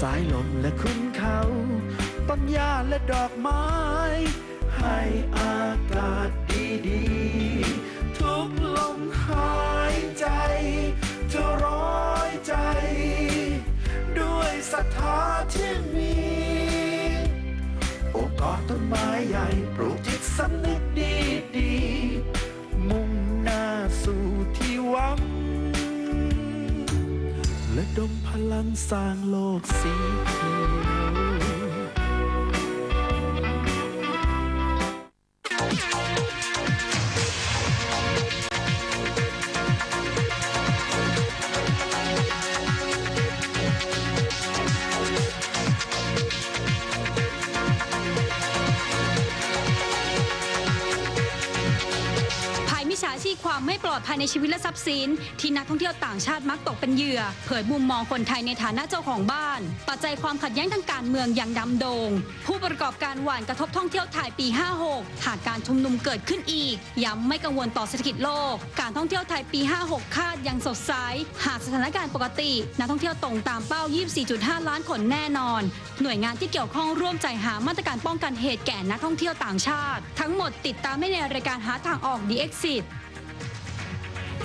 สายลมและคุณเขาต้นหญ้าและดอกไม้ ให้อากาศดีๆ ทุกลมหายใจจะร้อยใจ ด้วยศรัทธาที่มี โอกอดต้นไม้ใหญ่ปลูกจิตสำนึก ดมพลังสร้างโลกสีเขียว ความไม่ปลอดภัยในชีวิตและทรัพย์สิน ที่นักท่องเที่ยวต่างชาติมักตกเป็นเหยื่อ เผยมุมมองคนไทยในฐานะเจ้าของบ้าน ปัจจัยความขัดแย้งทางการเมืองอย่างดำโดง ผู้ประกอบการหว่านกระทบท่องเที่ยวไทยปี 56 หากการชุมนุมเกิดขึ้นอีก ย้ำไม่กังวลต่อเศรษฐกิจโลก การท่องเที่ยวไทยปี 56 คาดยังสดใส หากสถานการณ์ปกติ นักท่องเที่ยวตรงตามเป้า 24.5 ล้านคนแน่นอน หน่วยงานที่เกี่ยวข้องร่วมใจหามาตรการป้องกันเหตุแก่นักท่องเที่ยวต่างชาติ ทั้งหมดติดตามได้ในรายการหาทางออก The Exit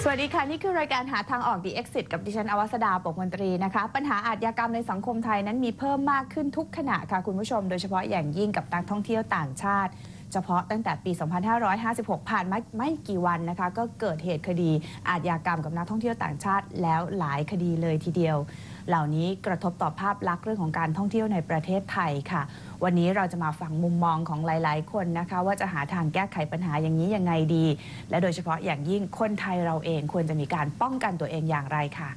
สวัสดีค่ะ นี่คือรายการหาทางออก The Exit กับดิฉันอวสดาปกมนตรีนะคะ ปัญหาอาชญากรรมในสังคมไทยนั้นมีเพิ่มมากขึ้นทุกขณะค่ะคุณผู้ชม โดยเฉพาะอย่างยิ่งกับนักท่องเที่ยวต่างชาติ เฉพาะตั้งแต่ปี 2556 ผ่านมาไม่กี่วันนะคะ ก็เกิดเหตุคดีอาชญากรรมกับนักท่องเที่ยวต่างชาติแล้วหลายคดีเลยทีเดียว เหล่านี้กระทบต่อภาพลักษณ์เรื่องของการท่องเที่ยวในประเทศไทยค่ะ วันนี้เราจะมาฟังมุมมองของหลาย ๆ คนนะคะ ว่าจะหาทางแก้ไขปัญหาอย่างนี้ยังไงดี และโดยเฉพาะอย่างยิ่งคนไทยเราเองควรจะมีการป้องกันตัวเองอย่างไรค่ะ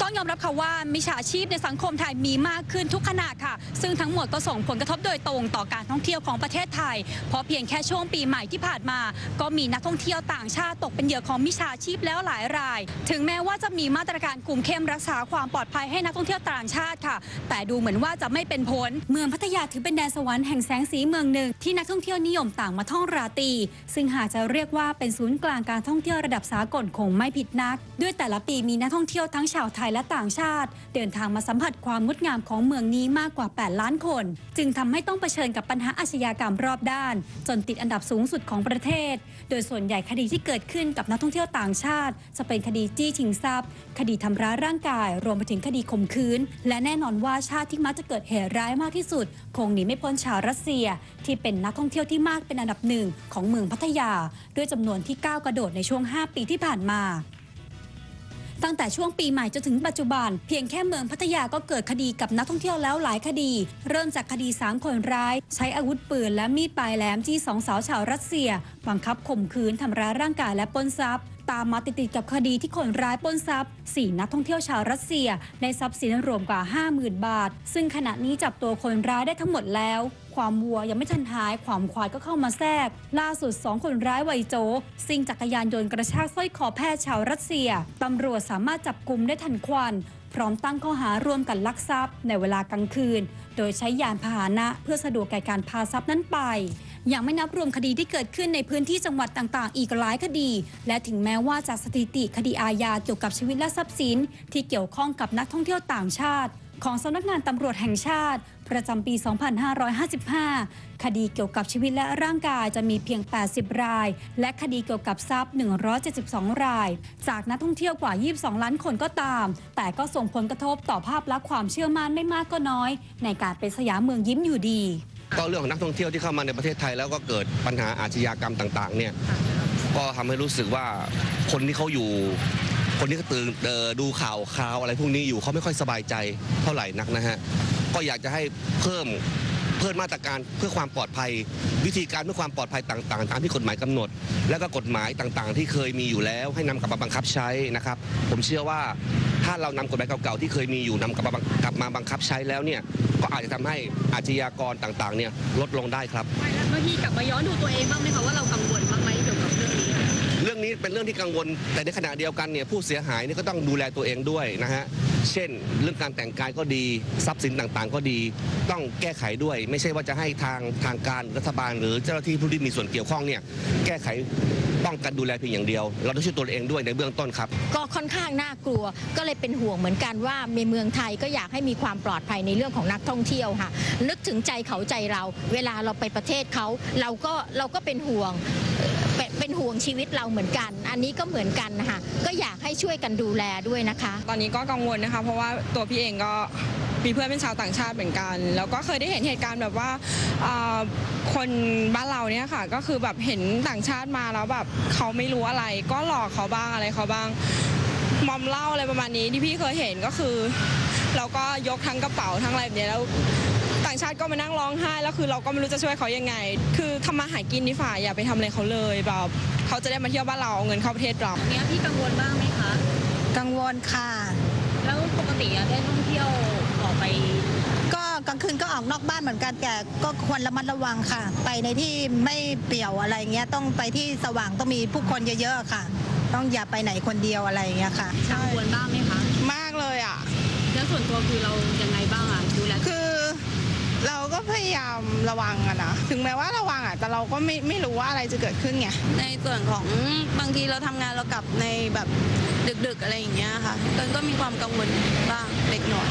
ต้องยอมรับค่ะว่ามิจฉาชีพในสังคมไทยมีมากขึ้นทุกขณะค่ะ ซึ่งทั้งหมดก็ส่งผลกระทบโดยตรงต่อการท่องเที่ยวของประเทศไทย เพราะเพียงแค่ช่วงปีใหม่ที่ผ่านมา ก็มีนักท่องเที่ยวต่างชาติตกเป็นเหยื่อของมิจฉาชีพแล้วหลายราย ถึงแม้ว่าจะมีมาตรการคุมเข้มรักษาความปลอดภัยให้นักท่องเที่ยวต่างชาติค่ะ แต่ดูเหมือนว่าจะไม่เป็นผล เมืองพัทยาถือเป็นแดนสวรรค์แห่งแสงสีเมืองหนึ่งที่นักท่องเที่ยวนิยมต่างมาท่องราตรี ซึ่งหากจะเรียกว่าเป็นศูนย์กลางการท่องเที่ยวระดับสากลคงไม่ผิดนัก ด้วยแต่ละปีมีนักท่องเที่ยวทั้งชาวไทยและต่างชาติ เดินทางมาสัมผัสความงดงามของเมืองนี้มากกว่า 8 ล้านคน จึงทำให้ต้องเผชิญกับปัญหาอาชญากรรมรอบด้าน จนติดอันดับสูงสุดของประเทศ โดยส่วนใหญ่คดีที่เกิดขึ้นกับนักท่องเที่ยวต่างชาติ จะเป็นคดีจี้ชิงทรัพย์ คดีทำร้ายร่างกาย รวมไปถึงคดีข่มขืน และแน่นอนว่าชาติที่มักจะเกิดเหตุร้ายมากที่สุด คงหนีไม่พ้นชาวรัสเซีย ที่เป็นนักท่องเที่ยวที่มากเป็นอันดับหนึ่งของเมืองพัทยา ด้วยจำนวนที่ก้าวกระโดดในช่วง 5 ปีที่ผ่านมา ตั้งแต่ช่วงปีใหม่จนถึงปัจจุบัน เพียงแค่เมืองพัทยาก็เกิดคดีกับนักท่องเที่ยวแล้วหลายคดี เริ่มจากคดี 3 คนร้าย ใช้อาวุธปืนและมีดปลายแหลมจี้สองสาวชาวรัสเซีย บังคับข่มขืนทำร้ายร่างกายและปล้นทรัพย์ตามมาติดๆกับคดีที่คนร้ายปล้นทรัพย์4นักท่องเที่ยวชาวรัสเซียในทรัพย์สินรวมกว่า 50,000 บาท ซึ่งขณะนี้จับตัวคนร้ายได้ทั้งหมดแล้ว ความวัวยังไม่ทันหายความควายก็เข้ามาแทรก ล่าสุด 2 คนร้ายวัยโจซิ่งจักรยานยนต์กระชากสร้อยคอแพทย์ชาวรัสเซีย ตำรวจสามารถจับกลุ่มได้ทันควัน พร้อมตั้งข้อหาร่วมกันลักทรัพย์ ในเวลากลางคืน โดยใช้ยานพาหนะเพื่อสะดวกแก่การพาทรัพย์นั้นไปยังไม่นับรวมคดีที่เกิดขึ้นในพื้นที่จังหวัดต่างๆ อีกหลายคดี และถึงแม้ว่าจากสถิติคดีอาญาเกี่ยวกับชีวิตและทรัพย์สิน ที่เกี่ยวข้องกับนักท่องเที่ยวต่างชาติ ของสำนักงานตำรวจแห่งชาติ ประจำปี 2555 คดีเกี่ยวกับชีวิตและร่างกายจะมีเพียง 80 ราย และคดีเกี่ยวกับทรัพย์ 172 ราย จากนักท่องเที่ยวกว่า 22 ล้านคนก็ตาม แต่ก็ส่งผลกระทบต่อภาพลักษณ์ความเชื่อมั่นไม่มากก็น้อย ในการเป็นสยามเมืองยิ้มอยู่ดี ก็เรื่องของนักท่องเที่ยวที่เข้ามาในประเทศไทยแล้วก็เกิดปัญหาอาชญากรรมต่างๆ เนี่ยก็ทำให้รู้สึกว่าคนที่เขาอยู่ คนที่เขาตื่นดูข่าวข่าวอะไรพวกนี้อยู่เขาไม่ค่อยสบายใจเท่าไหร่นักนะฮะ ก็อยากจะให้เพิ่มเพิ่มมาตรการเพื่อความปลอดภัย วิธีการเพื่อความปลอดภัยต่างๆ ตามที่กฎหมายกำหนด แล้วก็กฎหมายต่างๆ ที่เคยมีอยู่แล้ว ให้นำกลับมาบังคับใช้นะครับ ผมเชื่อว่าถ้าเรานำกฎหมายเก่าๆที่เคยมีอยู่นำกลับมาบังกลับมาบังคับใช้แล้วเนี่ยก็อาจจะทำให้อาชญากรต่างๆเนี่ยลดลงได้ครับเมื่อกี้กลับมาย้อนดูตัวเองบ้างไหมคะว่าเรากังว นี้เป็นเรื่องที่กังวล แต่ในขณะเดียวกันเนี่ยผู้เสียหายนี่ก็ต้องดูแลตัวเองด้วยนะฮะเช่น เรื่องการแต่งกายก็ดีทรัพย์สินต่างๆ ก็ดีต้องแก้ไขด้วย ไม่ใช่ว่าจะให้ทางทางการรัฐบาล หรือเจ้าหน้าที่ผู้ที่มีส่วนเกี่ยวข้องเนี่ยแก้ไขป้องกันดูแลเพียงอย่างเดียว เราต้องช่วยตัวเราเองด้วยในเบื้องต้นครับ ก็ค่อนข้างน่ากลัวก็เลยเป็นห่วงเหมือนกันว่าในเมืองไทยก็อยากให้มีความปลอดภัยในเรื่องของนักท่องเที่ยวค่ะ นึกถึงใจเขาใจเรา เวลาเราไปประเทศเขาเราก็เราก็เป็นห่วง เป็นห่วงชีวิตเราเหมือนกัน อันนี้ก็เหมือนกันนะคะก็อยากให้ช่วยกันดูแลด้วยนะคะ ตอนนี้ก็กังวลนะคะ เพราะว่าตัวพี่เองก็มีเพื่อนเป็นชาวต่างชาติเหมือนกัน แล้วก็เคยได้เห็นเหตุการณ์แบบว่าคนบ้านเราเนี่ยค่ะ ก็คือแบบเห็นต่างชาติมาแล้วแบบเขาไม่รู้อะไร ก็หลอกเขาบ้างอะไรเขาบ้างมอมเหล้าอะไรประมาณนี้ที่พี่เคยเห็นก็คือ เราก็ยกทั้งกระเป๋าทั้งอะไรแบบนี้แล้ว ชาติก็มานั่งร้องไห้แล้วคือเราก็ไม่รู้จะช่วยเขายังไง คือทำมาหากินดีฝ่าอย่าไปทำอะไรเขาเลยแบบเขาจะได้มาเที่ยวบ้านเราเอาเงินเข้าประเทศเรา เนี้ยพี่กังวลบ้างไหมคะ กังวลค่ะ แล้วปกติอะได้ท่องเที่ยวออกไป ก็กลางคืนก็ออกนอกบ้านเหมือนกันแต่ก็ควรระมัดระวังค่ะ ไปในที่ไม่เปี่ยวอะไรเงี้ยต้องไปที่สว่างต้องมีผู้คนเยอะๆค่ะ ต้องอย่าไปไหนคนเดียวอะไรเงี้ยค่ะ กังวลบ้างไหมคะ มากเลยอะ แล้วส่วนตัวคือเรายังไงบ้างอะดูแลคือเราก็ พยายามระวังอะนะถึงแม้ว่าระวังอะแต่เราก็ไม่ไม่รู้ว่าอะไรจะเกิดขึ้นไงในส่วนของบางทีเราทำงานเรากลับในแบบดึกๆอะไรอย่างเงี้ยค่ะก็ก็มีความกังวลบ้างเล็กน้อย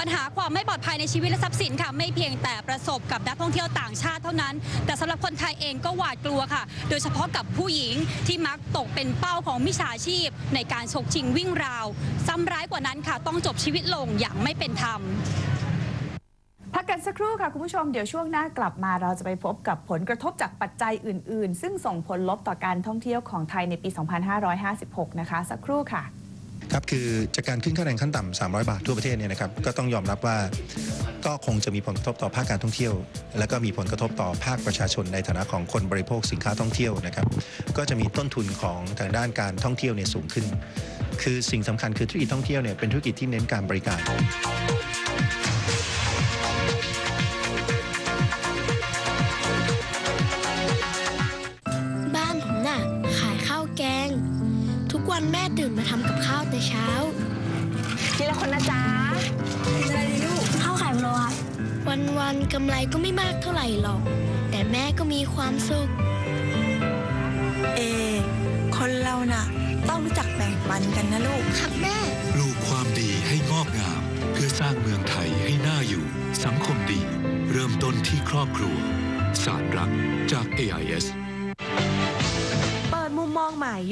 ปัญหาความไม่ปลอดภัยในชีวิตและทรัพย์สินค่ะ ไม่เพียงแต่ประสบกับนักท่องเที่ยวต่างชาติเท่านั้น แต่สำหรับคนไทยเองก็หวาดกลัวค่ะ โดยเฉพาะกับผู้หญิงที่มักตกเป็นเป้าของมิจฉาชีพ ในการฉกชิงวิ่งราว ซ้ำร้ายกว่านั้นค่ะ ต้องจบชีวิตลงอย่างไม่เป็นธรรมพั กกันสักครู่ค่ะ คุณผู้ชมเดี๋ยวช่วงหน้ากลับมาเราจะไปพบกับผลกระทบจากปัจจัยอื่น ๆ ซึ่งส่งผลลบต่อการท่องเที่ยวของไทยในปี 2556 นะคะ สักครู่ค่ะครับคือจากการขึ้นค่าแรงขั้นต่ำ300 บาททั่วประเทศเนี่ยนะครับก็ต้องยอมรับว่าก็คงจะมีผลกระทบต่อภาคการท่องเที่ยว และก็มีผลกระทบต่อภาคประชาชนในฐานะของคนบริโภคสินค้าท่องเที่ยวนะครับก็จะมีต้นทุนของทางด้านการท่องเที่ยวเนี่ยสูงขึ้น คือสิ่งสำคัญคือธุรกิจท่องเที่ยวเนี่ยเป็นธุรกิจที่เน้นการบริการ วันแม่ตื่นมาทำกับข้าวแต่เช้าทีละคนนะจ๊ะกินอะไรดีลูกข้าวไข่พะโล้ครับวันวันๆกำไรก็ไม่มากเท่าไหร่หรอก แต่แม่ก็มีความสุข เอ คนเราน่ะ ต้องรู้จักแบ่งปันกันนะลูก ครับแม่ ปลูกความดีให้งอกงาม เพื่อสร้างเมืองไทยให้น่าอยู่ สังคมดี เริ่มต้นที่ครอบครัวสารรักจาก AIS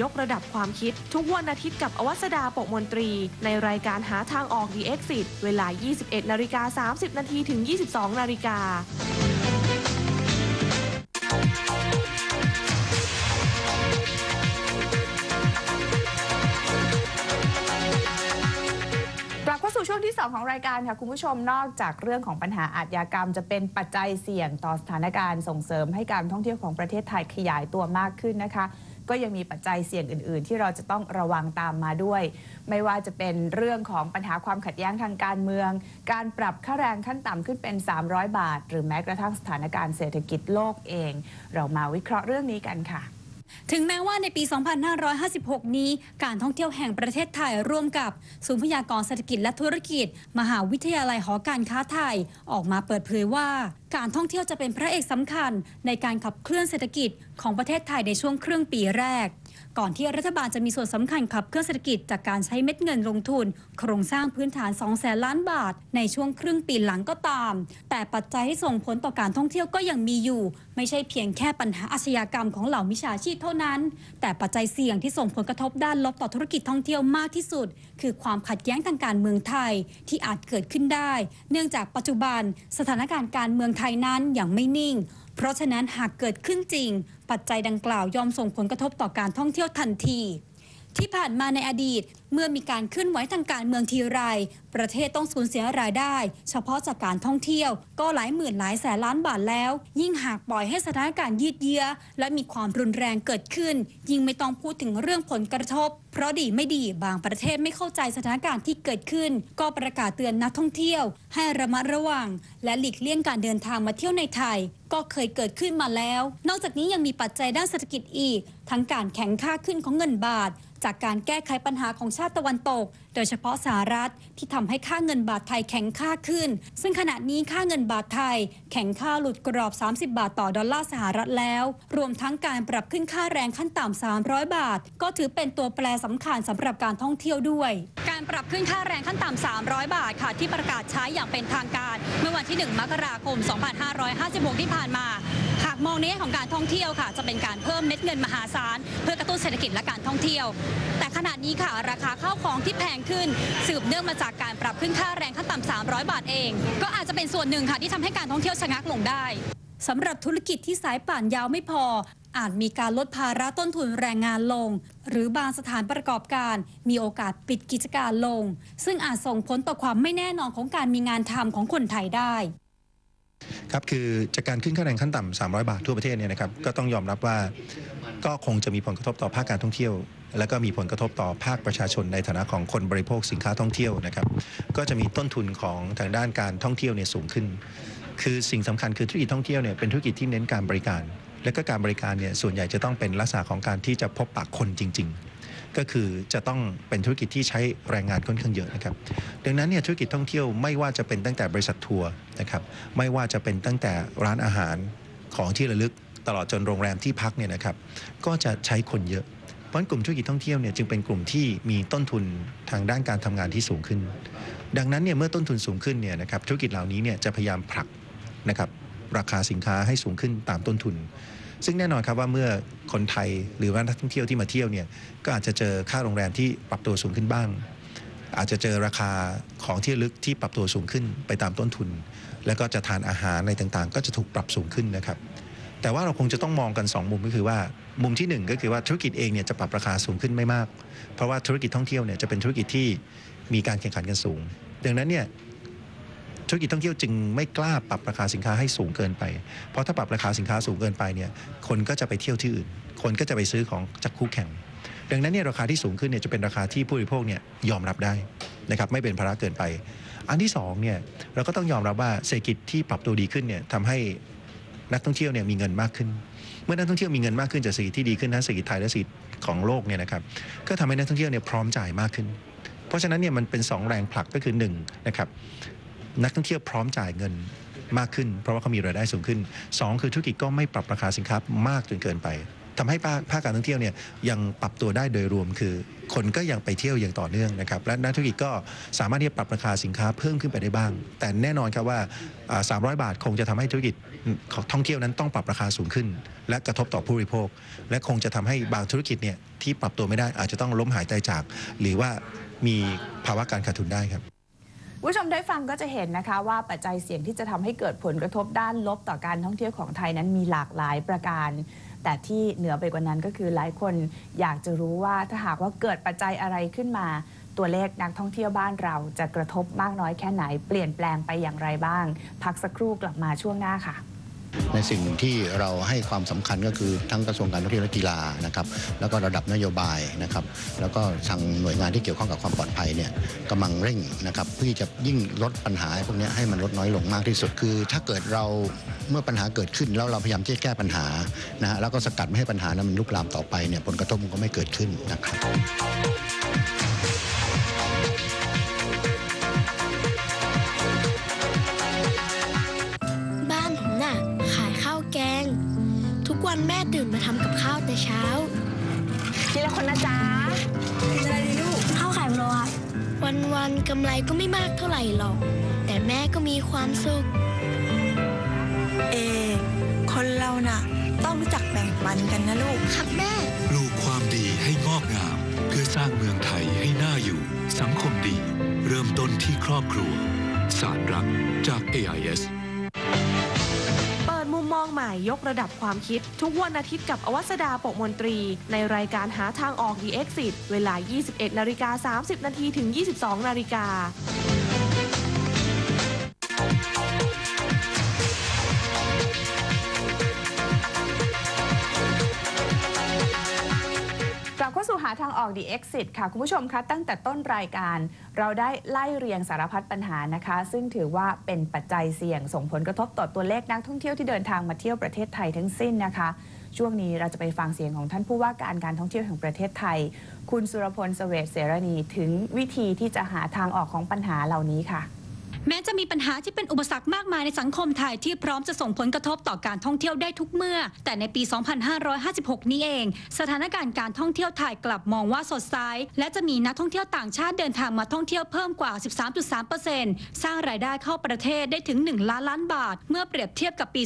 ยกระดับความคิด ทุกวันอาทิตย์กับอวัสดาปกมนตรี ในรายการหาทางออก The Exit เวลา 21นาฬิกา30นาทีถึง 22นาฬิกากลับเข้าสู่ช่วงที่ 2 ของรายการค่ะ คุณผู้ชมนอกจากเรื่องของปัญหาอาทยากรรม จะเป็นปัจจัยเสี่ยงต่อสถานการณ์ส่งเสริมให้การท่องเที่ยวของประเทศไทยขยายตัวมากขึ้นนะคะ ก็ยังมีปัจจัยเสี่ยงอื่น ๆ ที่เราจะต้องระวังตามมาด้วย ไม่ว่าจะเป็นเรื่องของปัญหาความขัดแย้งทางการเมือง การปรับค่าแรงขั้นต่ำขึ้นเป็น 300 บาท หรือแม้กระทั่งสถานการณ์เศรษฐกิจโลกเอง เรามาวิเคราะห์เรื่องนี้กันค่ะ ถึงแม้ว่าในปี 2556 นี้ การท่องเที่ยวแห่งประเทศไทยร่วมกับศูนย์พยากรณ์เศรษฐกิจและธุรกิจ มหาวิทยาลัยหอการค้าไทย ออกมาเปิดเผยว่า การท่องเที่ยวจะเป็นพระเอกสำคัญในการขับเคลื่อนเศรษฐกิจของประเทศไทยในช่วงครึ่งปีแรก ก่อนที่รัฐบาลจะมีส่วนสำคัญขับเคลื่อนเศรษฐกิจจากการใช้เม็ดเงินลงทุน โครงสร้างพื้นฐาน 2 แสนล้านบาท ในช่วงครึ่งปีหลังก็ตาม แต่ปัจจัยที่ส่งผลต่อการท่องเที่ยวก็ยังมีอยู่ ไม่ใช่เพียงแค่ปัญหาอาชญากรรมของเหล่ามิจฉาชีพเท่านั้น แต่ปัจจัยเสี่ยงที่ส่งผลกระทบด้านลบต่อธุรกิจท่องเที่ยวมากที่สุด คือความขัดแย้งทางการเมืองไทยที่อาจเกิดขึ้นได้ เนื่องจากปัจจุบันสถานการณ์การเมืองไทยนั้นยังไม่นิ่ง เพราะฉะนั้นหากเกิดขึ้นจริง ปัจจัยดังกล่าวยอมส่งผลกระทบต่อการท่องเที่ยวทันที ที่ผ่านมาในอดีต เมื่อมีการเคลื่อนไหวทางการเมืองทีไร ประเทศต้องสูญเสียรายได้ เฉพาะจากการท่องเที่ยว ก็หลายหมื่นหลายแสนล้านบาทแล้ว ยิ่งหากปล่อยให้สถานการณ์ยืดเยื้อ และมีความรุนแรงเกิดขึ้น ยิ่งไม่ต้องพูดถึงเรื่องผลกระทบ เพราะดีไม่ดีบางประเทศไม่เข้าใจสถานการณ์ที่เกิดขึ้น ก็ประกาศเตือนนักท่องเที่ยว ให้ระมัดระวัง และหลีกเลี่ยงการเดินทางมาเที่ยวในไทยก็เคยเกิดขึ้นมาแล้ว นอกจากนี้ยังมีปัจจัยด้านเศรษฐกิจอีก ทั้งการแข็งค่าขึ้นของเงินบาท จากการแก้ไขปัญหาของชาติตะวันตก โดยเฉพาะสหรัฐที่ทำให้ค่าเงินบาทไทยแข็งค่าขึ้น ซึ่งขณะนี้ค่าเงินบาทไทย แข็งค่าหลุดกรอบ 30 บาทต่อดอลลาร์สหรัฐแล้ว รวมทั้งการปรับขึ้นค่าแรงขั้นต่ำ300 บาท ก็ถือเป็นตัวแปรสำคัญสำหรับการท่องเที่ยวด้วย การปรับขึ้นค่าแรงขั้นต่ำ300 บาทค่ะที่ประกาศใช้อย่างเป็นทางการ เมื่อวันที่ 1 มกราคม 2556 ที่ผ่านมาหากมองในแง่ของการท่องเที่ยวค่ะ จะเป็นการเพิ่มเม็ดเงินมหาศาล เพื่อกระตุ้นเศรษฐกิจและการท่องเที่ยว แต่ขณะนี้ค่ะราคาข้าวของที่แพงขึ้น สืบเนื่องมาจากการปรับขึ้นค่าแรงขั้นต่ำ300 บาทเอง ก็อาจจะเป็นส่วนหนึ่งค่ะที่ทำให้การท่องเที่ยวชะงักลงได้สำหรับธุรกิจที่สายป่านยาวไม่พอ อาจมีการลดภาระต้นทุนแรงงานลง หรือบางสถานประกอบการ มีโอกาสปิดกิจการลง ซึ่งอาจส่งผลต่อความไม่แน่นอนของการมีงานทำของคนไทยได้ครับคือจากการขึ้นค่าแรงขั้นต่ำ300 บาททั่วประเทศเนี่ยนะครับก็ต้องยอมรับว่า ก็คงจะมีผลกระทบต่อภาคการท่องเที่ยว แล้วก็มีผลกระทบต่อภาคประชาชนในฐานะของคนบริโภคสินค้าท่องเที่ยวนะครับ ก็จะมีต้นทุนของทางด้านการท่องเที่ยวเนี่ยสูงขึ้น คือสิ่งสำคัญคือธุรกิจท่องเที่ยวเนี่ยเป็นธุรกิจที่เน้นการบริการ และก็การบริการเนี่ยส่วนใหญ่จะต้องเป็นลักษณะของการที่จะพบปะคนจริง ๆก็คือจะต้องเป็นธุรกิจที่ใช้แรงงานค่อนข้างเยอะนะครับ ดังนั้นเนี่ยธุรกิจท่องเที่ยวไม่ว่าจะเป็นตั้งแต่บริษัททัวร์นะครับ ไม่ว่าจะเป็นตั้งแต่ร้านอาหารของที่ระลึก ตลอดจนโรงแรมที่พักเนี่ยนะครับก็จะใช้คนเยอะ เพราะฉะนั้นกลุ่มธุรกิจท่องเที่ยวเนี่ยจึงเป็นกลุ่มที่มีต้นทุนทางด้านการทำงานที่สูงขึ้น ดังนั้นเนี่ยเมื่อต้นทุนสูงขึ้นเนี่ยนะครับธุรกิจเหล่านี้เนี่ยจะพยายามผลักนะครับราคาสินค้าให้สูงขึ้นตามต้นทุน ซึ่งแน่นอนครับว่าเมื่อคนไทยหรือว่านักท่องเที่ยวที่มาเที่ยวเนี่ยก็อาจจะเจอค่าโรงแรมที่ปรับตัวสูงขึ้นบ้าง อาจจะเจอราคาของที่ลึกที่ปรับตัวสูงขึ้นไปตามต้นทุน แล้วก็จะทานอาหารในต่างๆ ก็จะถูกปรับสูงขึ้นนะครับ แต่ว่าเราคงจะต้องมองกัน 2 มุมก็คือว่ามุมทีหนึ่1 ก็คือว่าธุรกิจเองเนี่ยจะปรับราคาสูงขึ้นไม่มาก เพราะว่าธุรกิจท่องเที่ยวเนี่ยจะเป็นธุรกิจที่มีการแข่งขันกันสูง ดังนั้นเนี่ยธุรกิจท่องเที่ยวจึงไม่กล้าปรับราคาสินค้าให้สูงเกินไป เพราะถ้าปรับราคาสินค้าสูงเกินไปเนี่ยคนก็จะไปเที่ยวที่อื่น คนก็จะไปซื้อของจากคู่แข่ง ดังนั้นเนี่ยราคาที่สูงขึ้นเนี่ยจะเป็นราคาที่ผู้บริโภคเนี่ยยอมรับได้นะครับไม่เป็นภาระเกินไป อันที่สองเนี่ยเราก็ต้องยอมรับว่าเศรษฐกิจที่ปรับตัวดีขึ้นเนี่ยทำให้ นักท่องเที่ยวเนี่ยมีเงินมากขึ้น เมื่อนักท่องเที่ยวมีเงินมากขึ้นจากสิที่ดีขึ้นทั้งเศรษฐกิจไทยและสิของโลกเนี่ยนะครับก็ทำให้นักท่องเที่ยวเนี่ยพร้อมจ่ายมากขึ้น เพราะฉะนั้นเนี่ยมันเป็นสองแรงผลักก็คือหนึ่งนะครับนักท่องเที่ยวพร้อมจ่ายเงินมากขึ้น เพราะว่าเขามีรายได้สูงขึ้นสองคือธุรกิจก็ไม่ปรับราคาสินค้ามากจนเกินไป ทำให้ภาคการท่องเที่ยวเนี่ยยังปรับตัวได้โดยรวมคือ คนก็ยังไปเที่ยวอย่างต่อเนื่องนะครับและนักธุรกิจก็สามารถที่จะปรับราคาสินค้าเพิ่มขึ้นไปได้บ้าง แต่แน่นอนครับว่า 300 บาทคงจะทำให้ธุรกิจของท่องเที่ยวนั้นต้องปรับราคาสูงขึ้น และกระทบต่อผู้บริโภค และคงจะทำให้บางธุรกิจเนี่ยที่ปรับตัวไม่ได้อาจจะต้องล้มหายตายจาก หรือว่ามีภาวะการขาดทุนได้ครับคุณผู้ชมได้ฟังก็จะเห็นนะคะว่าปัจจัยเสี่ยงที่จะทำให้เกิดผลกระทบด้านลบต่อการท่องเที่ยวของไทยนั้นมีหลากหลายประการ แต่ที่เหนือไปกว่านั้นก็คือหลายคนอยากจะรู้ว่าถ้าหากว่าเกิดปัจจัยอะไรขึ้นมา ตัวเลขนักท่องเที่ยวบ้านเราจะกระทบมากน้อยแค่ไหนเปลี่ยนแปลงไปอย่างไรบ้าง พักสักครู่กลับมาช่วงหน้าค่ะ ในสิ่งที่เราให้ความสำคัญก็คือทั้งกระทรวงการท่องเที่ยวและกีฬานะครับแล้วก็ระดับนโยบายนะครับแล้วก็ทางหน่วยงานที่เกี่ยวข้องกับความปลอดภัยเนี่ยกำลังเร่งนะครับเพื่อที่จะยิ่งลดปัญหาพวกนี้ให้มันลดน้อยลงมากที่สุดคือ ถ้าเกิดเราเมื่อปัญหาเกิดขึ้นแล้วเราพยายามที่จะแก้ปัญหานะฮะแล้วก็สกัดไม่ให้ปัญหานั้นมันลุกลามต่อไปเนี่ยผลกระทบมันก็ไม่เกิดขึ้นนะครับ ม่ตื่นมาทำกับข้าวแต่เช้าทีละคนนะจ๊ะกินอะไรดีลูกข้าวไข่โรยวันวันๆกำไรก็ไม่มากเท่าไหร่หรอก แต่แม่ก็มีความสุข เอ คนเราน่ะ ต้องรู้จักแบ่งปันกันนะลูก ครับแม่ ปลูกความดีให้งอกงาม เพื่อสร้างเมืองไทยให้น่าอยู่ สังคมดี เริ่มต้นที่ครอบครัว ศาสตร์รักจาก AIS ยกระดับความคิด ทุกวันอาทิตย์กับอวัสดาปกมนตรี ในรายการหาทางออก The Exit เวลา 21 นาฬิกา 30 นาทีถึง 22 นาฬิกา ทางออก The Exit ค่ะ คุณผู้ชมคะตั้งแต่ต้นรายการ เราได้ไล่เรียงสารพัดปัญหานะคะ ซึ่งถือว่าเป็นปัจจัยเสี่ยงส่งผลกระทบต่อตัวเลขนักท่องเที่ยวที่เดินทางมาเที่ยวประเทศไทยทั้งสิ้นนะคะ ช่วงนี้เราจะไปฟังเสียงของท่านผู้ว่าการการท่องเที่ยวแห่งประเทศไทย คุณสุรพลเสเวตเสรณีถึงวิธีที่จะหาทางออกของปัญหาเหล่านี้ค่ะ แม้จะมีปัญหาที่เป็นอุปสรรคมากมายในสังคมไทยที่พร้อมจะส่งผลกระทบต่อการท่องเที่ยวได้ทุกเมื่อ แต่ในปี 2556 นี้เอง สถานการณ์การท่องเที่ยวไทยกลับมองว่าสดใสและจะมีนักท่องเที่ยวต่างชาติเดินทางมาท่องเที่ยวเพิ่มกว่า 13.3%สร้างรายได้เข้าประเทศได้ถึง 1 ล้านล้านบาท เมื่อเปรียบเทียบกับปี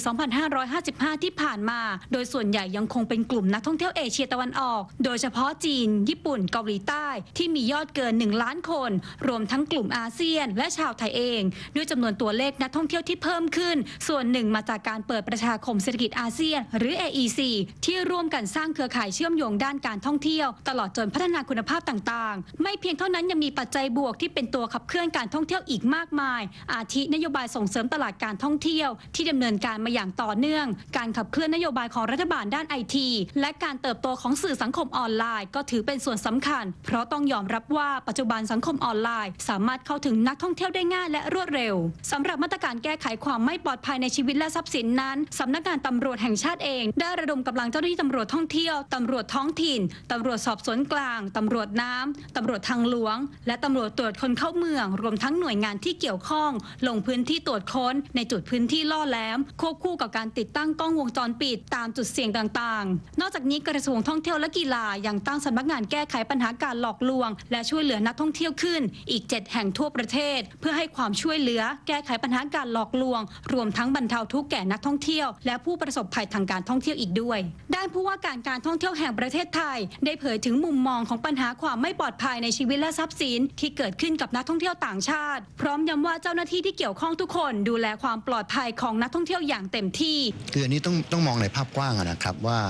2555 ที่ผ่านมา โดยส่วนใหญ่ยังคงเป็นกลุ่มนักท่องเที่ยวเอเชียตะวันออก โดยเฉพาะจีน ญี่ปุ่น เกาหลีใต้ ที่มียอดเกิน 1 ล้านคน รวมทั้งกลุ่มอาเซียน และชาวไทยเองด้วยจำนวนตัวเลขนักท่องเที่ยวที่เพิ่มขึ้น ส่วนหนึ่งมาจากการเปิดประชาคมเศรษฐกิจอาเซียน หรือ AEC ที่ร่วมกันสร้างเครือข่ายเชื่อมโยงด้านการท่องเที่ยว ตลอดจนพัฒนาคุณภาพต่างๆ ไม่เพียงเท่านั้นยังมีปัจจัยบวกที่เป็นตัวขับเคลื่อนการท่องเที่ยวอีกมากมาย อาทินโยบายส่งเสริมตลาดการท่องเที่ยว ที่ดำเนินการมาอย่างต่อเนื่อง การขับเคลื่อนนโยบายของรัฐบาลด้านไอทีและการเติบโตของสื่อสังคมออนไลน์ ก็ถือเป็นส่วนสำคัญ เพราะต้องยอมรับว่าปัจจุบันสังคมออนไลน์ สามารถเข้าถึงนักท่องเที่ยวได้ง่ายและรวดเร็วสำหรับมาตรการแก้ไขความไม่ปลอดภัยในชีวิตและทรัพย์สินนั้นสำนักงานตำรวจแห่งชาติเอง ได้ระดมกำลังเจ้าหน้าที่ตำรวจท่องเที่ยวตำรวจท้องถิ่นตำรวจสอบสวนกลางตำรวจน้ำตำรวจทางหลวง และตำรวจตรวจคนเข้าเมือง รวมทั้งหน่วยงานที่เกี่ยวข้อง ลงพื้นที่ตรวจค้น ในจุดพื้นที่ล่อแหลม ควบคู่กับการติดตั้งกล้องวงจรปิดตามจุดเสี่ยงต่างๆ นอกจากนี้กระทรวงท่องเที่ยวและกีฬายังตั้งสำนักงานแก้ไขปัญหาการหลอกลวง และช่วยเหลือนักท่องเที่ยวขึ้น อีก 7 แห่งทั่วประเทศ เพื่อให้ความช่วย่วยเหลือ แก้ไขปัญหาการหลอกลวง รวมทั้งบรรเทาทุกข์แก่นักท่องเที่ยว และผู้ประสบภัยทางการท่องเที่ยวอีกด้วย ด้านผู้ว่าการการท่องเที่ยวแห่งประเทศไทย ได้เผยถึงมุมมองของปัญหาความไม่ปลอดภัยในชีวิตและทรัพย์สิน ที่เกิดขึ้นกับนักท่องเที่ยวต่างชาติ พร้อมย้ำว่าเจ้าหน้าที่ที่เกี่ยวข้องทุกคน ดูแลความปลอดภัยของนักท่องเที่ยวอย่างเต็มที่คืออันนี้ต้องต้องมองในภาพกว้างนะครับว่า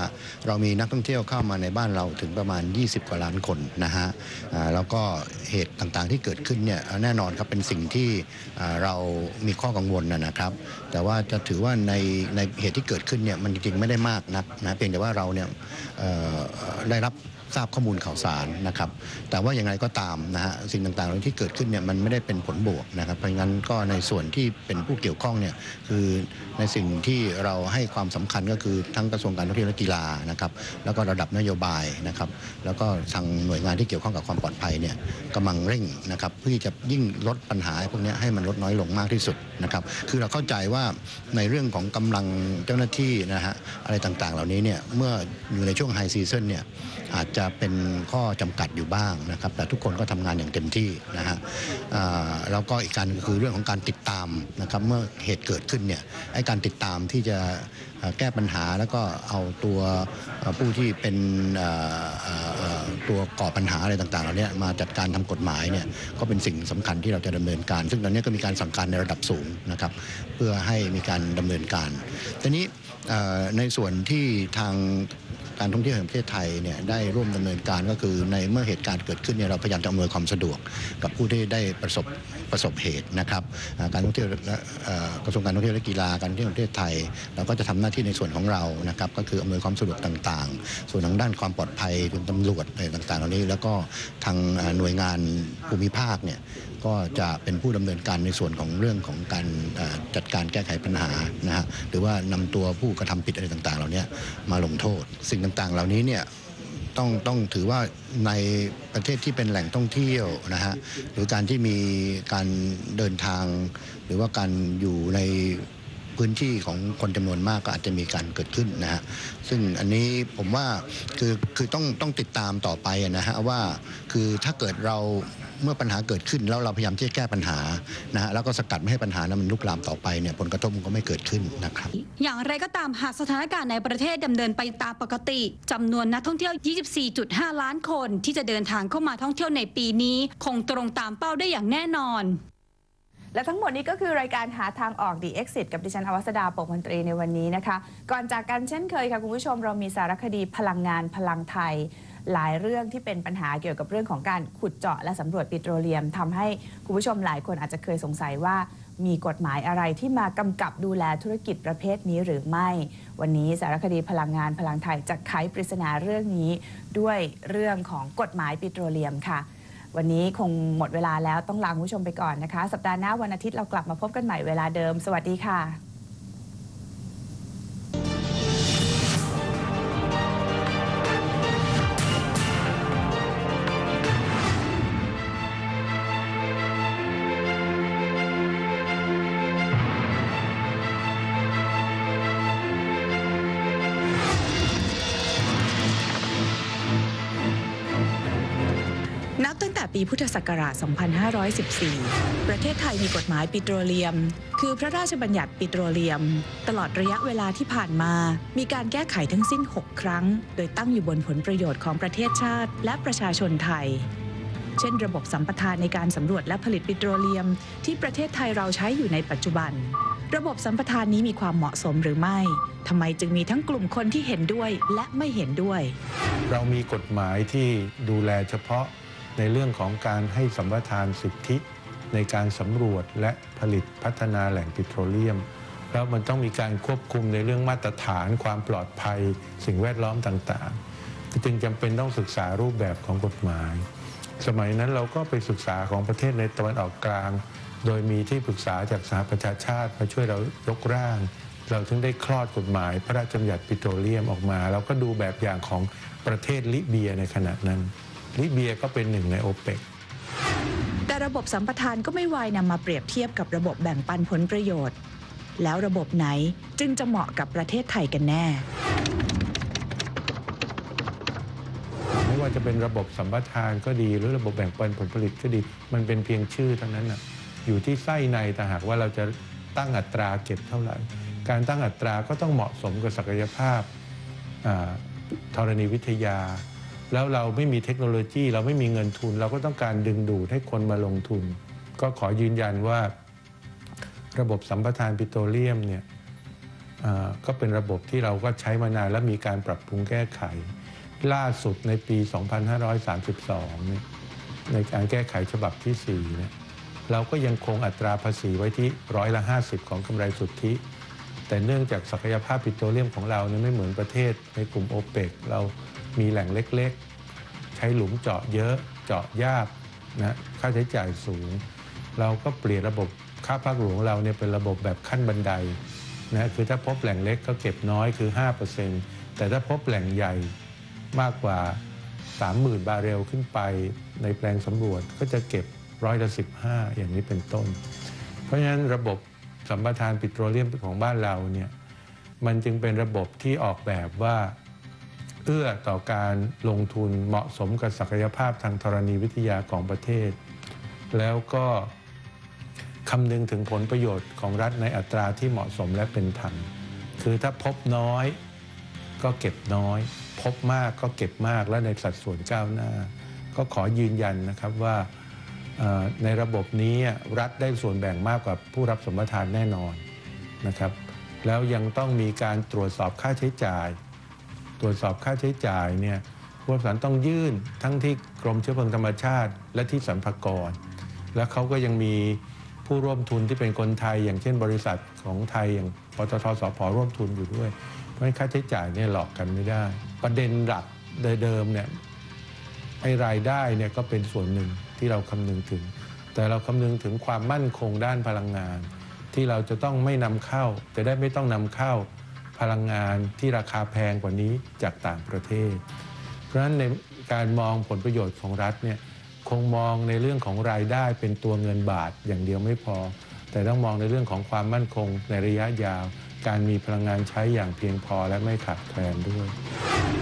เรามีนักท่องเที่ยวเข้ามาในบ้านเราถึงประมาณ 20 กว่าล้านคนนะฮะแล้วก็เหตุต่างๆที่เกิดขึ้นเนี่ยแน่นอนครับเป็นสิ่งที่เรามีข้อกังวลนะนะครับ แต่ว่าจะถือว่าในในเหตุที่เกิดขึ้นเนี่ยมันจริงๆไม่ได้มากนักนะเพียงแต่ว่าเราเนี่ยได้รับ ทราบข้อมูลข่าวสารนะครับ แต่ว่าอย่างไรก็ตามนะฮะสิ่งต่างๆที่เกิดขึ้นเนี่ยมันไม่ได้เป็นผลบวกนะครับ เพราะงั้นก็ในส่วนที่เป็นผู้เกี่ยวข้องเนี่ยคือในสิ่งที่เราให้ความสำคัญก็คือทั้งกระทรวงการท่องเที่ยวและกีฬานะครับ แล้วก็ระดับนโยบายนะครับ แล้วก็ทางหน่วยงานที่เกี่ยวข้องกับความปลอดภัยเนี่ยกำลังเร่งนะครับเพื่อที่จะยิ่งลดปัญหาพวกนี้ให้มันลดน้อยลงมากที่สุดนะครับ คือเราเข้าใจว่าในเรื่องของกำลังเจ้าหน้าที่นะฮะอะไรต่างๆ เหล่านี้เนี่ยเมื่ออยู่ในช่วงไฮซีซันเนี่ยอาจจะเป็นข้อจำกัดอยู่บ้างนะครับ แต่ทุกคนก็ทำงานอย่างเต็มที่นะฮะแล้วก็อีกการคือเรื่องของการติดตามนะครับเมื่อเหตุเกิดขึ้นเนี่ยไอ้การติดตามที่จะแก้ปัญหาแล้วก็เอาตัวผู้ที่เป็นตัวก่อปัญหาอะไรต่างๆเหล่านี้มาจัดการทำกฎหมายเนี่ยก็เป็นสิ่งสำคัญที่เราจะดำเนินการ ซึ่งตอนนี้ก็มีการสั่งการในระดับสูงนะครับ เพื่อให้มีการดำเนินการทีนี้ในส่วนที่ทาง การท่องเที่ยวแห่งประเทศไทยเนี่ยได้ร่วมดำเนินการก็คือในเมื่อเหตุการณ์เกิดขึ้นเนี่ยเราพยายามจะอำนวยความสะดวกกับผู้ที่ได้ประสบประสบเหตุนะครับการท่องเที่ยวและกระทรวงการท่องเที่ยวและกีฬาการท่องเที่ยวประเทศไทย เราก็จะทำหน้าที่ในส่วนของเรานะครับก็คืออำนวยความสะดวกต่างๆ ส่วนทางด้านความปลอดภัยเป็นตำรวจอะไรต่างๆเหล่านี้ แล้วก็ทางหน่วยงานภูมิภาคเนี่ยก็จะเป็นผู้ดำเนินการในส่วนของเรื่องของการจัดการแก้ไขปัญหานะฮะหรือว่านำตัวผู้กระทำผิดอะไรต่างๆ เหล่านี้มาลงโทษ สิ่งต่างๆ เหล่านี้เนี่ย ต้องถือว่าในประเทศที่เป็นแหล่งท่องเที่ยวนะฮะหรือการที่มีการเดินทาง หรือว่าการอยู่ในพื้นที่ของคนจำนวนมากก็อาจจะมีการเกิดขึ้นนะฮะ ซึ่งอันนี้ผมว่าคือคือต้องต้องติดตามต่อไปนะฮะว่าคือถ้าเกิดเรา เมื่อปัญหาเกิดขึ้นแล้วเราพยายามที่จะแก้ปัญหานะฮะแล้วก็สกัดไม่ให้ปัญหานั้นมันลุกลามต่อไปเนี่ยผลกระทบมันก็ไม่เกิดขึ้นนะครับ อย่างไรก็ตามหากสถานการณ์ในประเทศดำเนินไปตามปกติจำนวนนักท่องเที่ยว 24.5 ล้านคนที่จะเดินทางเข้ามาท่องเที่ยวในปีนี้คงตรงตามเป้าได้อย่างแน่นอน และทั้งหมดนี้ก็คือรายการหาทางออก The Exit กับดิฉันอวสดาปกมนตรีในวันนี้นะคะ ก่อนจากกันเช่นเคยค่ะคุณผู้ชมเรามีสารคดีพลังงานพลังไทย หลายเรื่องที่เป็นปัญหาเกี่ยวกับเรื่องของการขุดเจาะและสำรวจปิโตรเลียมทำให้คุณผู้ชมหลายคนอาจจะเคยสงสัยว่ามีกฎหมายอะไรที่มากำกับดูแลธุรกิจประเภทนี้หรือไม่ วันนี้สารคดีพลังงานพลังไทยจะไขปริศนาเรื่องนี้ ด้วยเรื่องของกฎหมายปิโตรเลียมค่ะ วันนี้คงหมดเวลาแล้วต้องลาคุณผู้ชมไปก่อนนะคะ สัปดาห์หน้าวันอาทิตย์เรากลับมาพบกันใหม่เวลาเดิม สวัสดีค่ะ ตั้งแต่ปีพุทธศักราช 2514 ประเทศไทยมีกฎหมายปิโตรเลียม คือพระราชบัญญัติปิโตรเลียม ตลอดระยะเวลาที่ผ่านมา มีการแก้ไขทั้งสิ้น 6 ครั้ง โดยตั้งอยู่บนผลประโยชน์ของประเทศชาติ และประชาชนไทย เช่น ระบบสัมปทานในการสำรวจและผลิตปิโตรเลียม ที่ประเทศไทยเราใช้อยู่ในปัจจุบัน ระบบสัมปทานนี้มีความเหมาะสมหรือไม่ทำไมจึงมีทั้งกลุ่มคนที่เห็นด้วยและไม่เห็นด้วย เรามีกฎหมายที่ดูแลเฉพาะ ในเรื่องของการให้สัมปทานสิทธิ ในการสำรวจและผลิตพัฒนาแหล่งปิโตรเลียม แล้วมันต้องมีการควบคุมในเรื่องมาตรฐานความปลอดภัย สิ่งแวดล้อมต่างๆ จึงจำเป็นต้องศึกษารูปแบบของกฎหมาย สมัยนั้นเราก็ไปศึกษาของประเทศในตะวันออกกลาง โดยมีที่ปรึกษาจากสหประชาชาติมาช่วยเรายกร่าง เราถึงได้คลอดกฎหมาย พระราชบัญญัติปิโตรเลียมออกมา เราก็ดูแบบอย่างของประเทศลิเบียในขณะนั้น ลิเบียก็เป็นหนึ่งในโอเปกแต่ระบบสัมปทานก็ไม่วายนำมาเปรียบเทียบกับระบบแบ่งปันผลประโยชน์ แล้วระบบไหนจึงจะเหมาะกับประเทศไทยกันแน่ ไม่ว่าจะเป็นระบบสัมปทานก็ดี หรือระบบแบ่งปันผลผลิตก็ดี มันเป็นเพียงชื่อเท่านั้นนะอยู่ที่ไส้ในแต่หากว่าเราจะตั้งอัตราเก็บเท่าไหร่ การตั้งอัตราก็ต้องเหมาะสมกับศักยภาพอาธรณีวิทยา แล้วเราไม่มีเทคโนโลยี เราไม่มีเงินทุน เราก็ต้องการดึงดูดให้คนมาลงทุน ก็ขอยืนยันว่าระบบสัมปทานปิโตรเลียมเนี่ยอ่าก็เป็นระบบที่เราก็ใช้มานานและมีการปรับปรุงแก้ไข ล่าสุดในปี 2532เนี่ยในการแก้ไขฉบับที่4เนี่ยเราก็ยังคงอัตราภาษีไว้ที่ร้อยละ 50 ของกำไรสุทธิ แต่เนื่องจากศักยภาพปิโตรเลียมของเราเนี่ยไม่เหมือนประเทศในกลุ่มโอเปกเรา มีแหล่งเล็กๆ ใช้หลุมเจาะเยอะเจาะยากนะค่าใช้จ่ายสูง เราก็เปลี่ยนระบบค่าภาคหลวงเราเนี่ยเป็นระบบแบบขั้นบันไดนะคือถ้าพบแหล่งเล็กก็เก็บน้อยคือ 5%แต่ถ้าพบแหล่งใหญ่มากกว่า 30,000 บาเรลขึ้นไปในแปลงสำรวจก็จะเก็บร้อยละ15 อย่างนี้เป็นต้น เพราะฉะนั้นระบบสัมปทานปิโตรเลียมของบ้านเราเนี่ยมันจึงเป็นระบบที่ออกแบบว่า เอื้อต่อการลงทุนเหมาะสมกับศักยภาพทางธรณีวิทยาของประเทศ แล้วก็คำนึงถึงผลประโยชน์ของรัฐในอัตราที่เหมาะสมและเป็นธรรม คือถ้าพบน้อยก็เก็บน้อย พบมากก็เก็บมากและในสัดส่วนก้าวหน้า ก็ขอยืนยันนะครับว่าในระบบนี้รัฐได้ส่วนแบ่งมากกว่าผู้รับสมรทานแน่นอนนะครับ แล้วยังต้องมีการตรวจสอบค่าใช้จ่าย ตรวจสอบค่าใช้จ่ายเนี่ยผู้รับสารต้องยื่นทั้งที่กรมเชื้อเพลิงธรรมชาติ และที่สรรพากร แล้วเขาก็ยังมีผู้ร่วมทุนที่เป็นคนไทย อย่างเช่นบริษัทของไทยอย่างปตทสพร่วมทุนอยู่ด้วย เพราะฉะนั้นค่าใช้จ่ายเนี่ยหลอกกันไม่ได้ ประเด็นหลักเดิมเนี่ยไอ้รายได้เนี่ยก็เป็นส่วนหนึ่งที่เราคำนึงถึง แต่เราคำนึงถึงความมั่นคงด้านพลังงาน ที่เราจะต้องไม่นำเข้าจะได้ไม่ต้องนำเข้า พลังงานที่ราคาแพงกว่านี้จากต่างประเทศ เพราะฉะนั้นในการมองผลประโยชน์ของรัฐเนี่ยคงมองในเรื่องของรายได้เป็นตัวเงินบาทอย่างเดียวไม่พอ แต่ต้องมองในเรื่องของความมั่นคงในระยะยาว การมีพลังงานใช้อย่างเพียงพอและไม่ขาดแคลนด้วย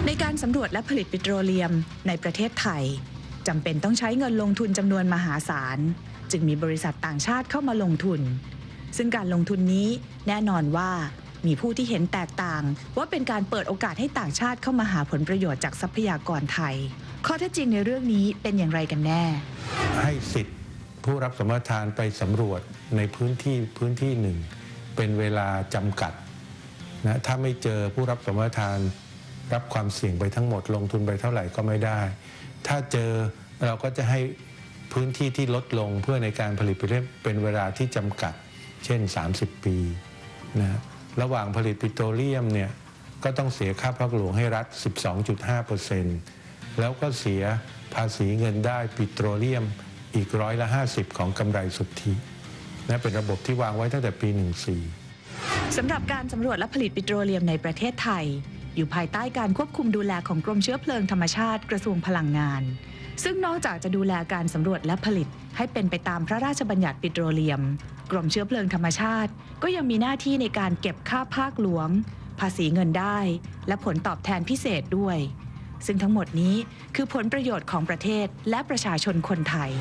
ในการสำรวจและผลิตปิโตรเลียมในประเทศไทยจำเป็นต้องใช้เงินลงทุนจำนวนมหาศาล จึงมีบริษัทต่างชาติเข้ามาลงทุน ซึ่งการลงทุนนี้แน่นอนว่า มีผู้ที่เห็นแตกต่าง ว่าเป็นการเปิดโอกาสให้ต่างชาติเข้ามาหาผลประโยชน์จากทรัพยากรไทย ข้อเท็จจริงในเรื่องนี้เป็นอย่างไรกันแน่ ให้สิทธิ์ผู้รับสมรทานไปสำรวจในพื้นที่พื้นที่หนึ่ง เป็นเวลาจำกัดนะถ้าไม่เจอผู้รับสมรทาน รับความเสี่ยงไปทั้งหมด ลงทุนไปเท่าไหร่ก็ไม่ได้ ถ้าเจอเราก็จะให้พื้นที่ที่ลดลงเพื่อในการผลิตปิโตรเลียเป็นเวลาที่จำกัด เช่น 30 ปีนะ ระหว่างผลิตปิโตรเลียมเนี่ยก็ต้องเสียค่าพักหลวงให้รัฐ 12.5%แล้วก็เสียภาษีเงินได้ปิโตรเลียมอีกร้อยละ 50 ของกำไรสุทธินะเป็นระบบที่วางไว้ตั้งแต่ปี 14สำหรับการสำรวจและผลิตปิโตรเลียมในประเทศไทย อยู่ภายใต้การควบคุมดูแลของกรมเชื้อเพลิงธรรมชาติกระทรวงพลังงาน ซึ่งนอกจากจะดูแลการสำรวจและผลิตให้เป็นไปตามพระราชบัญญัติปิโตรเลียม กรมเชื้อเพลิงธรรมชาติ ก็ยังมีหน้าที่ในการเก็บค่าภาคหลวง ภาษีเงินได้ และผลตอบแทนพิเศษด้วย ซึ่งทั้งหมดนี้คือผลประโยชน์ของประเทศและประชาชนคนไทย